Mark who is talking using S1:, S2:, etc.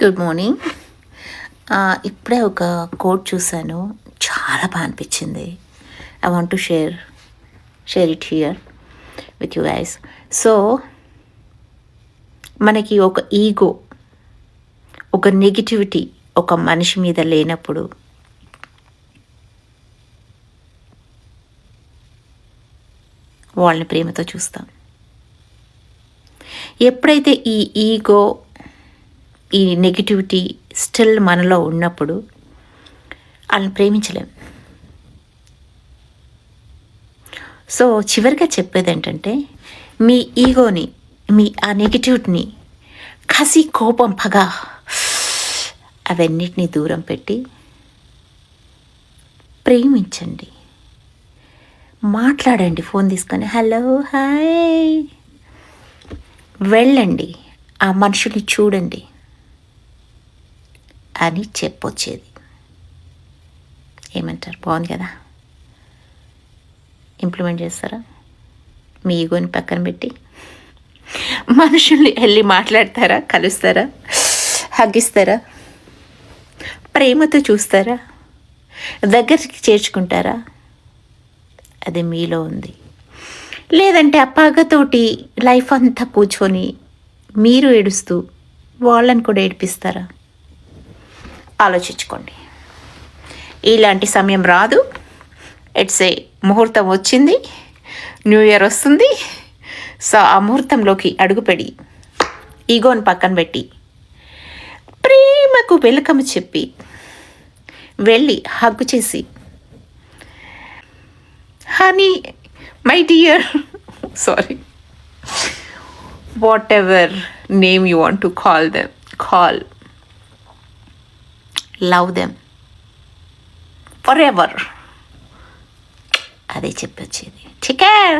S1: Good morning uh, ఇప్పుడే ఒక coat చూశాను. చాలా బాగా అనిపించింది. I want to share share it here with you guys so మనకి ఒక ఈగో ఒక నెగిటివిటీ ఒక మనిషి మీద లేనప్పుడు వాళ్ళని ప్రేమతో చూస్తాం. ఎప్పుడైతే ఈ ఈగో ఈ నెగిటివిటీ స్టిల్ మనలో ఉన్నప్పుడు వాళ్ళని ప్రేమించలేం. సో చివరిగా చెప్పేది ఏంటంటే మీ ఈగోని మీ ఆ నెగిటివిటీని కసి కోపం పగ అవన్నిటినీ దూరం పెట్టి ప్రేమించండి. మాట్లాడండి ఫోన్ తీసుకొని హలో హాయ్ వెళ్ళండి. ఆ మనుషుల్ని చూడండి. అని చెప్పొచ్చేది. ఏమంటారు? బాగుంది కదా? ఇంప్లిమెంట్ చేస్తారా? మీ ఈగోని పక్కన పెట్టి. మనుషుల్ని వెళ్ళి మాట్లాడతారా? కలుస్తారా? హగ్గిస్తారా? ప్రేమతో చూస్తారా? దగ్గరికి చేర్చుకుంటారా? అది మీలో ఉంది. లేదంటే అప్పాగతోటి లైఫ్ అంతా కూర్చొని మీరు ఏడుస్తూ వాళ్ళని కూడా ఏడిపిస్తారా? ఆలోచించుకోండి. ఇలాంటి సమయం రాదు. ఇట్స్ ఏ ముహూర్తం వచ్చింది. న్యూ ఇయర్ వస్తుంది. సో ఆ ముహూర్తంలోకి అడుగుపెడి. ఈగోని పక్కన పెట్టి. ప్రేమకు వెలకము చెప్పి. వెళ్ళి హగ్గు చేసి. Honey my dear sorry whatever name you want to call them call love them forever అదే చెప్పొచ్చేది టేక్ కేర్